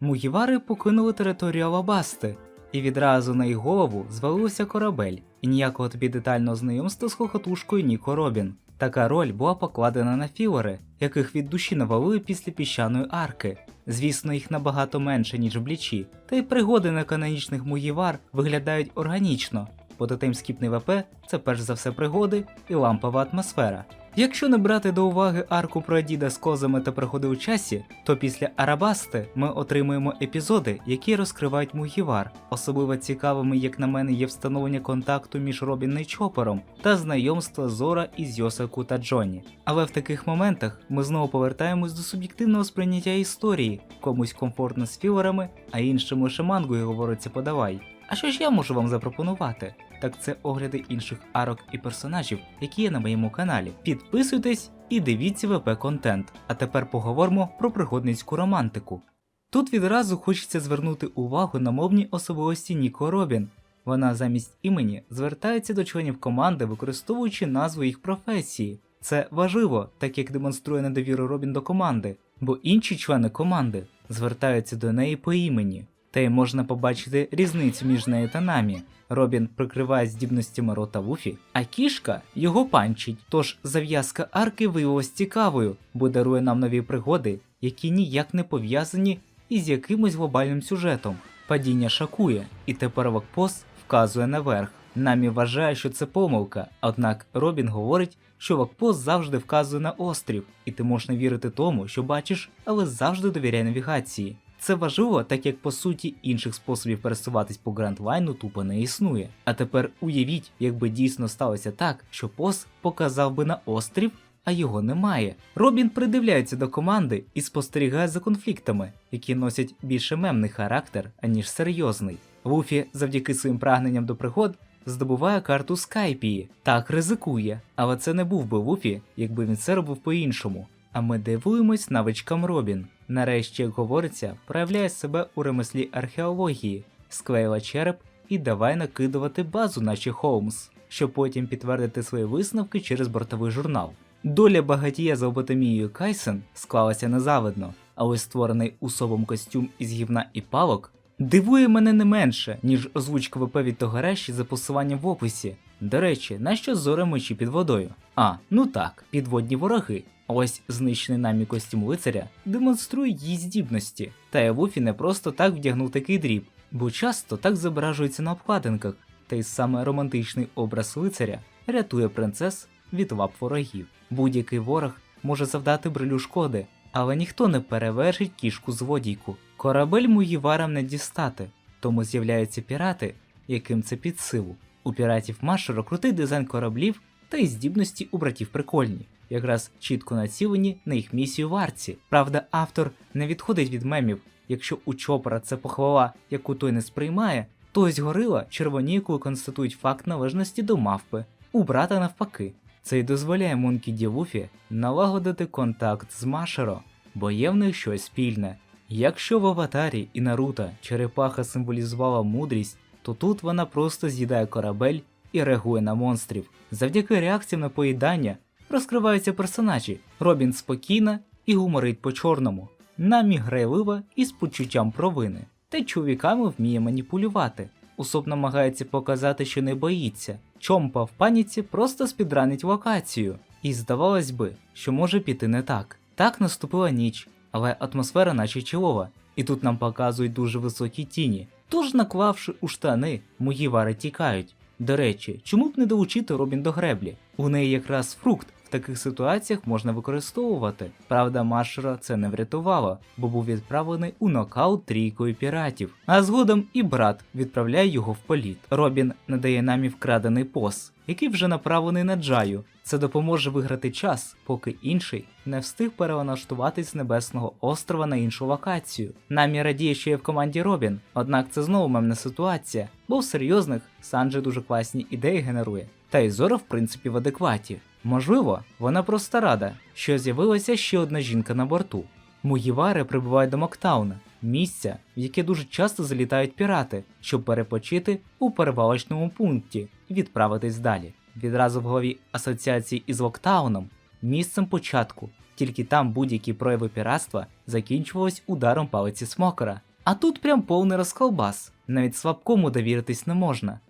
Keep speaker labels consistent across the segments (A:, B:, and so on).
A: Мугівари покинули територію Алабасти, і відразу на їх голову звалився корабель, і ніякого тобі детального знайомства з хохотушкою Ніко Робін. Така роль була покладена на філери, яких від душі навалили після піщаної арки. Звісно, їх набагато менше, ніж в блічі, та й пригоди на канонічних мугівар виглядають органічно, бо тотемськіпний ВП це перш за все пригоди і лампова атмосфера. Якщо не брати до уваги арку про Адіда з козами та пригоди у часі, то після Арабасти ми отримуємо епізоди, які розкривають Мугівар. Особливо цікавими, як на мене, є встановлення контакту між Робін і Чопером та знайомство Зора із Йосаку та Джонні. Але в таких моментах ми знову повертаємось до суб'єктивного сприйняття історії, комусь комфортно з філерами, а іншим лише мангою говориться подавай. А що ж я можу вам запропонувати? Так це огляди інших арок і персонажів, які є на моєму каналі. Підписуйтесь і дивіться ВП контент. А тепер поговоримо про пригодницьку романтику. Тут відразу хочеться звернути увагу на мовні особливості Ніко Робін. Вона замість імені звертається до членів команди, використовуючи назву їх професії. Це важливо, так як демонструє недовіру Робін до команди, бо інші члени команди звертаються до неї по імені. Та й можна побачити різницю між нею та намі. Робін прикриває здібностями рота Вуфі, а кішка його панчить. Тож зав'язка арки виявилась цікавою, бо дарує нам нові пригоди, які ніяк не пов'язані із якимось глобальним сюжетом. Падіння шокує, і тепер Вакпос вказує наверх. Намі вважає, що це помилка, однак Робін говорить, що Вакпос завжди вказує на острів, і ти можеш не вірити тому, що бачиш, але завжди довіряй навігації. Це важливо, так як по суті інших способів пересуватись по Гранд Лайну тупо не існує. А тепер уявіть, якби дійсно сталося так, що пос показав би на острів, а його немає. Робін придивляється до команди і спостерігає за конфліктами, які носять більше мемний характер, аніж серйозний. Вуфі, завдяки своїм прагненням до пригод, здобуває карту Скайпії. Так ризикує, але це не був би Вуфі, якби він це робив по-іншому. А ми дивуємось навичкам Робін. Нарешті, як говориться, проявляє себе у ремеслі археології, склеїла череп і давай накидувати базу, наче Холмс, щоб потім підтвердити свої висновки через бортовий журнал. Доля багатія за лоботомією Кайсен склалася незавидно, а ось створений усобом костюм із гівна і палок дивує мене не менше, ніж озвучка ВП від Тогареші за посиланням в описі. До речі, нащо зори мечі під водою? А, ну так, підводні вороги. Ось знищений нами костюм лицаря демонструє її здібності, та й Вуфі не просто так вдягнув такий дріб, бо часто так зображується на обкладинках, та й саме романтичний образ лицаря рятує принцес від лап ворогів. Будь-який ворог може завдати брилю шкоди, але ніхто не перевершить кішку злодійку. Корабель Муїварам не дістати, тому з'являються пірати, яким це під силу. У піратів Машеро крутий дизайн кораблів та й здібності у братів прикольні, якраз чітко націлені на їх місію в арці. Правда, автор не відходить від мемів. Якщо у Чопора це похвала, яку той не сприймає, то ось горила червонійкою констатують факт належності до мавпи, у брата навпаки. Це й дозволяє Мункі Ді Вуфі налагодити контакт з Машеро, бо є в них щось спільне. Якщо в Аватарі і Наруто черепаха символізувала мудрість, то тут вона просто з'їдає корабель і реагує на монстрів. Завдяки реакціям на поїдання розкриваються персонажі. Робін спокійна і гуморить по-чорному. Намі грайлива і з почуттям провини. Та чоловіками вміє маніпулювати. Усоп намагається показати, що не боїться. Чомпа в паніці просто спідранить локацію. І здавалось би, що може піти не так. Так наступила ніч, але атмосфера наче чолова, і тут нам показують дуже високі тіні. Тож, наклавши у штани, мої вари тікають. До речі, чому б не долучити Робін до греблі? У неї якраз фрукт в таких ситуаціях можна використовувати. Правда, Машера це не врятувало, бо був відправлений у нокаут трійкою піратів. А згодом і брат відправляє його в політ. Робін надає намі вкрадений пос, який вже направлений на Джаю. Це допоможе виграти час, поки інший не встиг перелаштуватись з небесного острова на іншу локацію. Намі радіє, що є в команді Робін, однак це знову мемна ситуація, бо в серйозних Санджи дуже класні ідеї генерує. Та й Зора, в принципі, в адекваті. Можливо, вона просто рада, що з'явилася ще одна жінка на борту. Мугівари прибувають до Моктауна, місця, в яке дуже часто залітають пірати, щоб перепочити у перевалочному пункті і відправитись далі. Відразу в голові асоціації із Локтауном, місцем початку, тільки там будь-які прояви піратства закінчувались ударом палиці смокера. А тут прям повний розколбас, навіть слабкому довіритись не можна.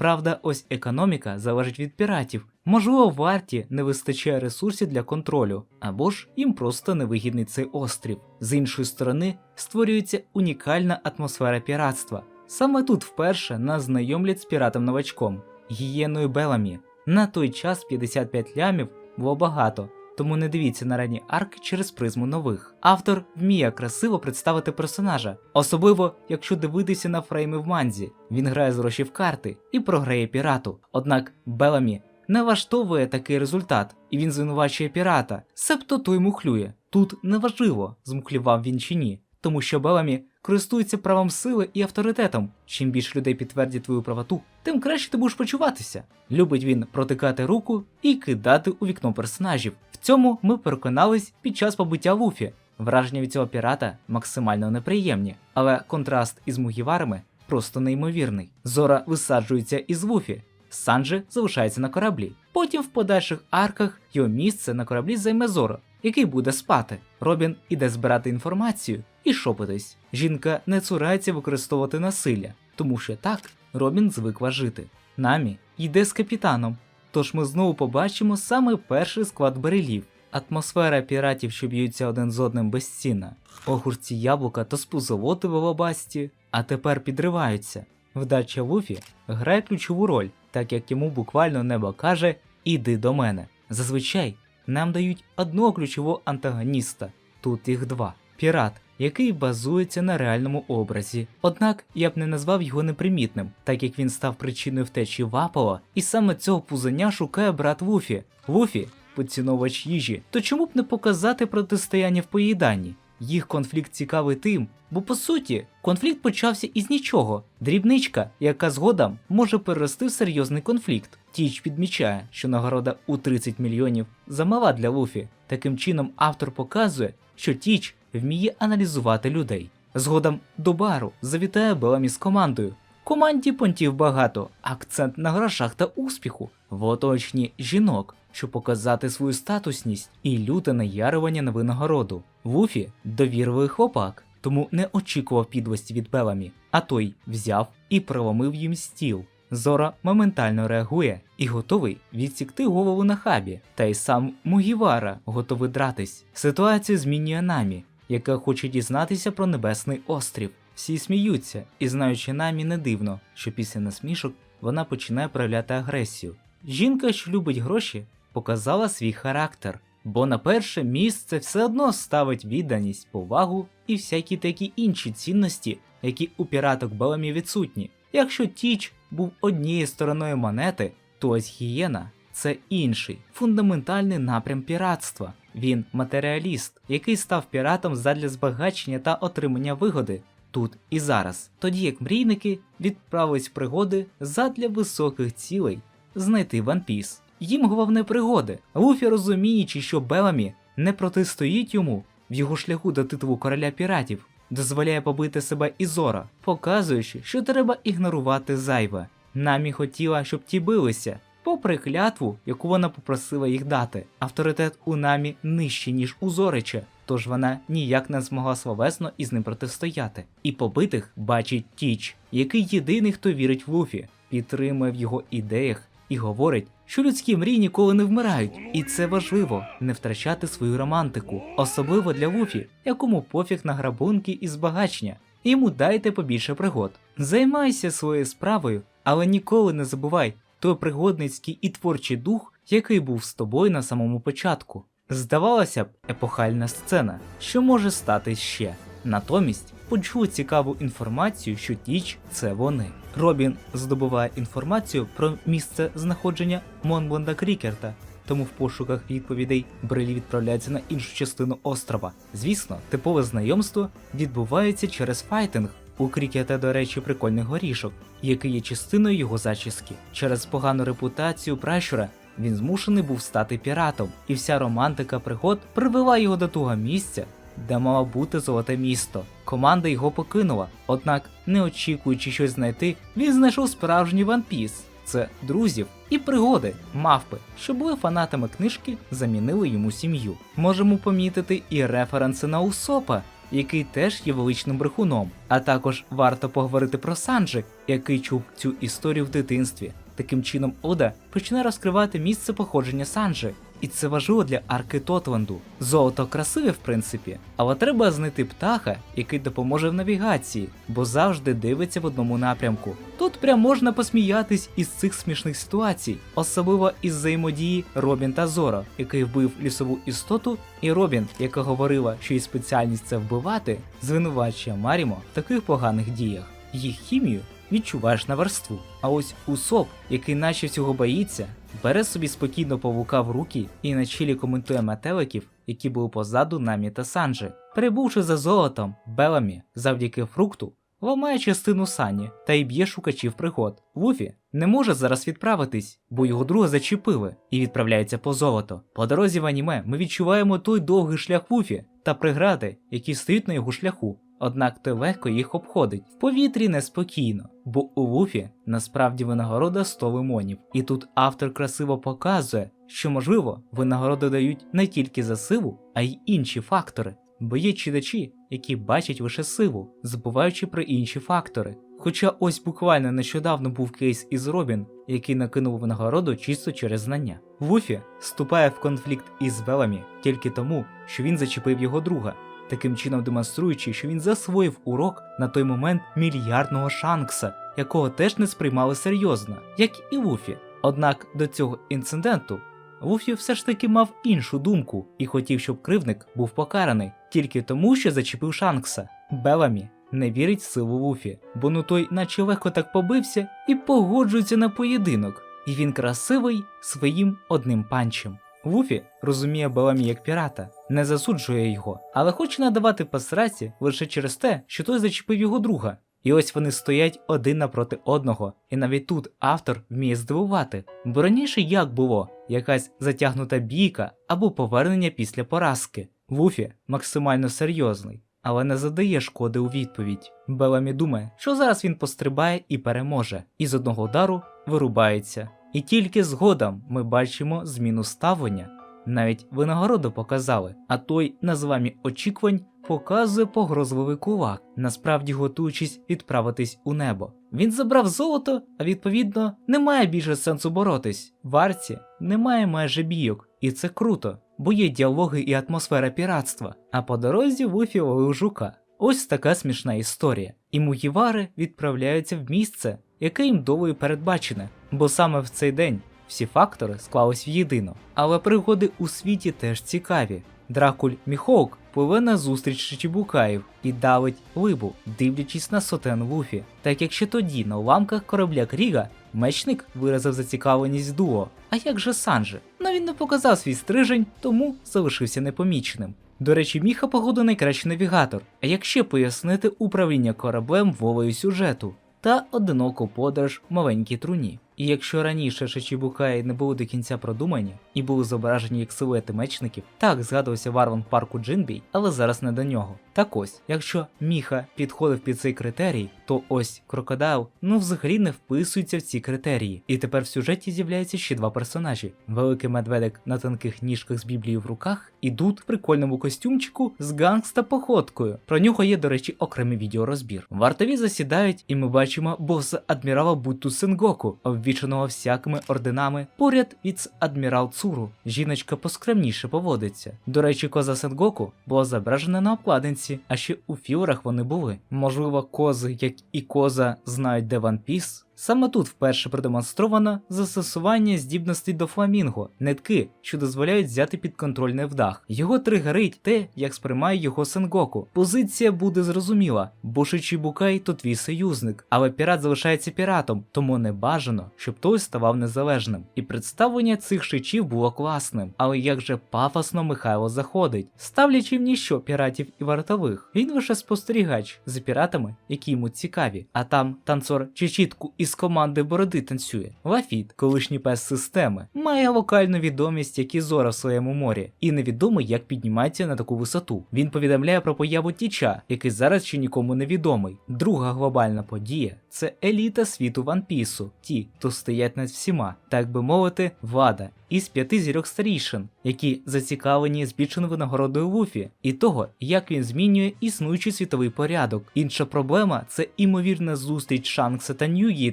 A: Правда, ось економіка залежить від піратів. Можливо, варті не вистачає ресурсів для контролю, або ж їм просто невигідний цей острів. З іншої сторони, створюється унікальна атмосфера піратства. Саме тут вперше нас знайомлять з піратом-новачком гієною Беламі. На той час 55 лямів було багато, тому не дивіться на ранні арки через призму нових. Автор вміє красиво представити персонажа, особливо якщо дивитися на фрейми в манзі. Він грає з гроші в карти і програє пірату. Однак Беламі не влаштовує такий результат, і він звинувачує пірата, себто той мухлює. Тут неважливо, змухлював він чи ні, тому що Беламі користується правом сили і авторитетом. Чим більше людей підтвердять твою правоту, тим краще ти будеш почуватися. Любить він протикати руку і кидати у вікно персонажів. Цьому ми переконались під час побиття Луфі. Враження від цього пірата максимально неприємні, але контраст із Мугіварами просто неймовірний. Зора висаджується із Луфі, Санджи залишається на кораблі. Потім в подальших арках його місце на кораблі займе Зора, який буде спати. Робін іде збирати інформацію і шопитись. Жінка не цурається використовувати насилля, тому що так Робін звикла жити. Намі йде з капітаном. Тож ми знову побачимо саме перший склад берелів. Атмосфера піратів, що б'ються один з одним безцінна. Огурці яблука та спузовоти в Алабасті, а тепер підриваються. Вдача Луфі грає ключову роль, так як йому буквально небо каже Іди до мене. Зазвичай нам дають одного ключового антагоніста, тут їх два. Пірат, який базується на реальному образі. Однак я б не назвав його непримітним, так як він став причиною втечі Вапова, і саме цього пузаня шукає брат Вуфі. Вуфі поціновувач їжі, то чому б не показати протистояння в поїданні? Їх конфлікт цікавий тим, бо по суті конфлікт почався із нічого. Дрібничка, яка згодом може перерости в серйозний конфлікт. Тіч підмічає, що нагорода у 30 мільйонів замала для Луфі. Таким чином автор показує, що Тіч вміє аналізувати людей. Згодом до бару завітає Беламі з командою. Команді понтів багато, акцент на грошах та успіху, в оточенні жінок, щоб показати свою статусність і люте наярювання на винагороду. Вуфі довірливий хлопак, тому не очікував підлості від Беламі, а той взяв і проломив їм стіл. Зора моментально реагує і готовий відсікти голову на хабі, та й сам Мугівара готовий дратись. Ситуацію змінює намі, яка хоче дізнатися про небесний острів. Всі сміються, і знаючи намі, не дивно, що після насмішок вона починає проявляти агресію. Жінка, що любить гроші, показала свій характер, бо на перше місце все одно ставить відданість, повагу і всякі такі інші цінності, які у піраток Беламі відсутні. Якщо Тіч був однією стороною монети, то ось гієна це інший фундаментальний напрям піратства. Він матеріаліст, який став піратом задля збагачення та отримання вигоди тут і зараз, тоді як мрійники відправились в пригоди задля високих цілей знайти One Piece. Їм головне пригоди. Луфі, розуміючи, що Беламі не протистоїть йому в його шляху до титулу короля піратів, дозволяє побити себе і Зора, показуючи, що треба ігнорувати зайве. Намі хотіла, щоб ті билися, попри клятву, яку вона попросила їх дати. Авторитет у намі нижчий, ніж у Зорича, тож вона ніяк не змогла словесно із ним протистояти. І побитих бачить Тіч, який єдиний, хто вірить в Луфі, підтримує в його ідеях і говорить, що людські мрії ніколи не вмирають, і це важливо не втрачати свою романтику, особливо для Луфі, якому пофіг на грабунки і збагачення. Йому дайте побільше пригод. Займайся своєю справою, але ніколи не забувай той пригодницький і творчий дух, який був з тобою на самому початку. Здавалося б, епохальна сцена, що може стати ще. Натомість почули цікаву інформацію, що Тіч це вони. Робін здобуває інформацію про місце знаходження Монбланда Крікерта, тому в пошуках відповідей Брелі відправляється на іншу частину острова. Звісно, типове знайомство відбувається через файтинг. У Крікета, до речі, прикольний горішок, який є частиною його зачіски. Через погану репутацію пращура він змушений був стати піратом, і вся романтика пригод привела його до того місця, де мало бути золоте місто. Команда його покинула, однак, не очікуючи щось знайти, він знайшов справжній Piece. Це друзів і пригоди, мавпи, що були фанатами книжки, замінили йому сім'ю. Можемо помітити і референси на Усопа, який теж є величним брехуном. А також варто поговорити про Санджи, який чув цю історію в дитинстві. Таким чином, Ода почне розкривати місце походження Санджи. І це важливо для арки Тотленду. Золото красиве, в принципі, але треба знайти птаха, який допоможе в навігації, бо завжди дивиться в одному напрямку. Тут прям можна посміятись із цих смішних ситуацій, особливо із взаємодії Робін та Зоро, який вбив лісову істоту, і Робін, яка говорила, що її спеціальність це вбивати, звинувачує Марімо в таких поганих діях. Їх хімію відчуваєш на верству. А ось Усоп, який наче всього боїться, бере собі спокійно павука в руки і на чилі коментує метеликів, які були позаду Намі та Санджі. Перебувши за золотом, Беламі, завдяки фрукту, ламає частину сані та й б'є шукачів пригод. Вуфі не може зараз відправитись, бо його друга зачепили і відправляється по золото. По дорозі в аніме ми відчуваємо той довгий шлях Вуфі та прегради, які стоять на його шляху. Однак той їх обходить. В повітрі неспокійно, бо у Вуфі насправді винагорода 100 лимонів. І тут автор красиво показує, що можливо винагороди дають не тільки за силу, а й інші фактори. Бо є читачі, які бачать лише силу, забуваючи про інші фактори. Хоча ось буквально нещодавно був кейс із Робін, який накинув винагороду чисто через знання. Вуфі вступає в конфлікт із Беламі тільки тому, що він зачепив його друга, таким чином демонструючи, що він засвоїв урок на той момент мільярдного Шанкса, якого теж не сприймали серйозно, як і Вуфі. Однак до цього інциденту Вуфі все ж таки мав іншу думку і хотів, щоб кривник був покараний тільки тому, що зачепив Шанкса. Беламі не вірить в силу Вуфі, бо ну той наче легко так побився і погоджується на поєдинок. І він красивий своїм одним панчем. Вуфі розуміє Беламі як пірата, не засуджує його, але хоче надавати посраці лише через те, що той зачепив його друга. І ось вони стоять один напроти одного, і навіть тут автор вміє здивувати. Бо раніше як було якась затягнута бійка або повернення після поразки. Вуфі максимально серйозний, але не задає шкоди у відповідь. Беламі думає, що зараз він пострибає і переможе, і з одного удару вирубається. І тільки згодом ми бачимо зміну ставлення. Навіть винагороду показали, а той на зламі очікувань показує погрозливий кулак, насправді готуючись відправитись у небо. Він забрав золото, а відповідно немає більше сенсу боротись. В арці немає майже бійок, і це круто, бо є діалоги і атмосфера піратства. А по дорозі Вуфі ловив жука. Ось така смішна історія. І Мугівари відправляються в місце, яке їм долею передбачене, бо саме в цей день всі фактори склались в єдино. Але пригоди у світі теж цікаві. Дракуль Міхоук пливе на зустріч Чичібукаїв і давить либу, дивлячись на сотен Вуфі. Так як ще тоді на уламках корабля Кріга мечник виразив зацікавленість дуо. А як же Санджи? Ну він не показав свій стрижень, тому залишився непоміченим. До речі, Міха погоду найкращий навігатор, а як ще пояснити управління кораблем волею сюжету та одиноку подорож в маленькій труні. І якщо раніше Шичібукаї не були до кінця продумані і були зображені як силуети мечників, так згадувався Варван парку Джинбій, але зараз не до нього. Так ось, якщо Міха підходив під цей критерій, то ось крокодайл ну взагалі не вписується в ці критерії. І тепер в сюжеті з'являються ще два персонажі: великий медведик на тонких ніжках з біблією в руках, і Дуд в прикольному костюмчику з гангста походкою. Про нього є, до речі, окремий відеорозбір. Вартові засідають, і ми бачимо боса адмірала Бутту Сенгоку, обвіченого всякими орденами. Поряд від адмірал Цуру. Жіночка поскромніше поводиться. До речі, коза Сенгоку була зображена на обкладинці, а ще у фіорах вони були. Можливо, кози, як і коза, знають, де One Piece? Саме тут вперше продемонстровано застосування здібностей до фламінго, нитки, що дозволяють взяти під контроль невдах. Його тригерить те, як сприймає його Сенгоку. Позиція буде зрозуміла, бо Шичібукай то твій союзник, але пірат залишається піратом, тому не бажано, щоб той ставав незалежним. І представлення цих шичів було класним. Але як же пафосно Михайло заходить, ставлячи в ніщо піратів і вартових. Він лише спостерігач за піратами, які йому цікаві. А там танцор Чечітку із команди Бороди танцює. Лафіт, колишній пес системи, має локальну відомість, як і Зора в своєму морі, і невідомо, як піднімається на таку висоту. Він повідомляє про появу Тіча, який зараз ще нікому не відомий. Друга глобальна подія це еліта світу Ван Пісу, ті, хто стоять над всіма, так би мовити, вада. Із п'яти зірок старішин, які зацікавлені збільшеною винагородою Луфі, і того, як він змінює існуючий світовий порядок. Інша проблема це імовірна зустріч Шанкса та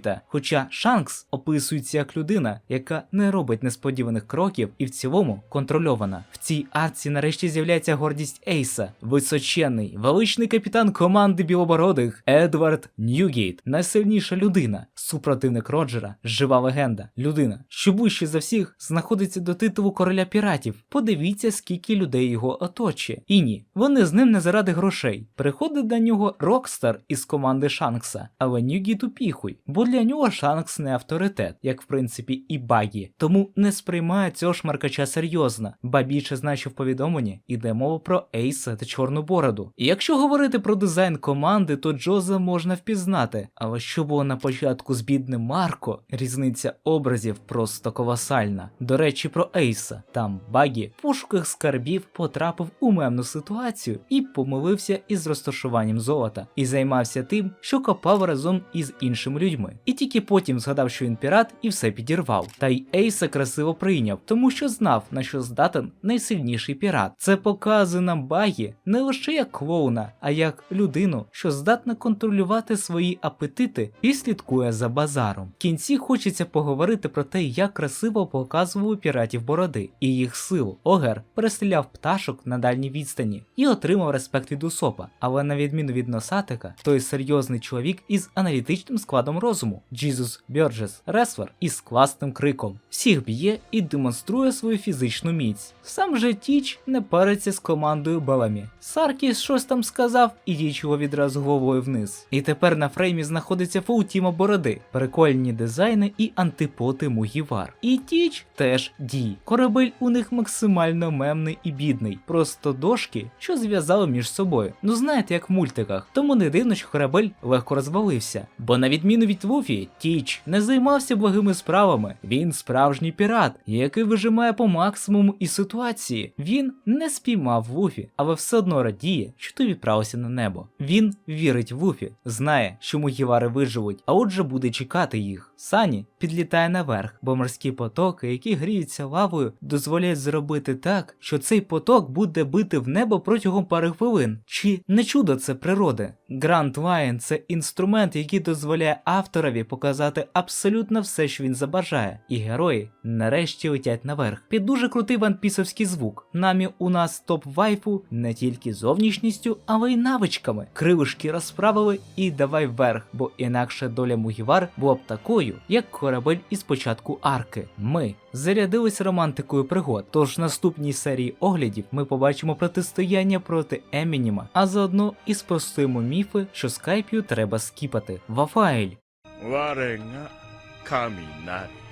A: Ньюгіта. Хоча Шанкс описується як людина, яка не робить несподіваних кроків і в цілому контрольована. В цій арці нарешті з'являється гордість Ейса, височенний, величний капітан команди білобородих Едвард Ньюгейт, найсильніша людина, супротивник Роджера, жива легенда, людина, що вище за всіх знаходиться до титулу короля піратів. Подивіться, скільки людей його оточує. І ні, вони з ним не заради грошей. Приходить до нього Рокстар із команди Шанкса, але Ньюгіту піхуй, бо для нього Шанкс не авторитет, як в принципі і Багі. Тому не сприймає цього шмаркача серйозно, ба більше знає, що в повідомленні йде мова про Ейса та Чорну Бороду. І якщо говорити про дизайн команди, то Джоза можна впізнати. Але що було на початку з бідним Марко, різниця образів просто колосальна. До речі, про Ейса. Там Багі в пошуках скарбів потрапив у мемну ситуацію і помилився із розташуванням золота, і займався тим, що копав разом із іншими людьми. І тільки потім згадав, що він пірат, і все підірвав. Та й Ейса красиво прийняв, тому що знав, на що здатен найсильніший пірат. Це показує нам Багі не лише як клоуна, а як людину, що здатна контролювати свої апетити і слідкує за базаром. В кінці хочеться поговорити про те, як красиво показували піратів бороди і їх силу. Огер перестріляв пташок на дальній відстані і отримав респект від Усопа. Але на відміну від носатика, той серйозний чоловік із аналітичним складом розуму, Джізус Бьорджес, реслер із класним криком. Всіх б'є і демонструє свою фізичну міць. Сам же Тіч не париться з командою Беламі. Саркіс щось там сказав, і Тіч його відразу головою вниз. І тепер на фреймі знаходиться Фаутіма Бороди, прикольні дизайни і антипоти Мугівар. І Тіч теж дій. Корабель у них максимально мемний і бідний, просто дошки, що зв'язали між собою. Ну знаєте, як в мультиках. Тому не дивно, що корабель легко розвалився. Бо на відміну від Луфі, Тіч не займався благими справами. Він справжній пірат, який вижимає по максимуму із ситуації. Він не спіймав Луфі, але все одно радіє, що той відправився на небо. Він вірить в Луфі, знає, що мугівари виживуть, а отже буде чекати їх. Сані підлітає наверх, бо морські потоки, які гріються лавою, дозволяють зробити так, що цей поток буде бити в небо протягом пари хвилин. Чи не чудо це природи? Гранд Лайн це інструмент, який дозволяє авторові показати абсолютно все, що він забажає, і герої нарешті летять наверх. Під дуже крутий ванпісовський звук. Намі у нас топ вайфу не тільки зовнішністю, але й навичками. Кривишки розправили і давай вверх, бо інакше доля Мугівар була б такою, як корабель із початку арки. Ми зарядились романтикою пригод. Тож в наступній серії оглядів ми побачимо протистояння проти Емініма, а заодно і спростуємо міфи, що скайпію треба скіпати. Вафаель.
B: 我が神なり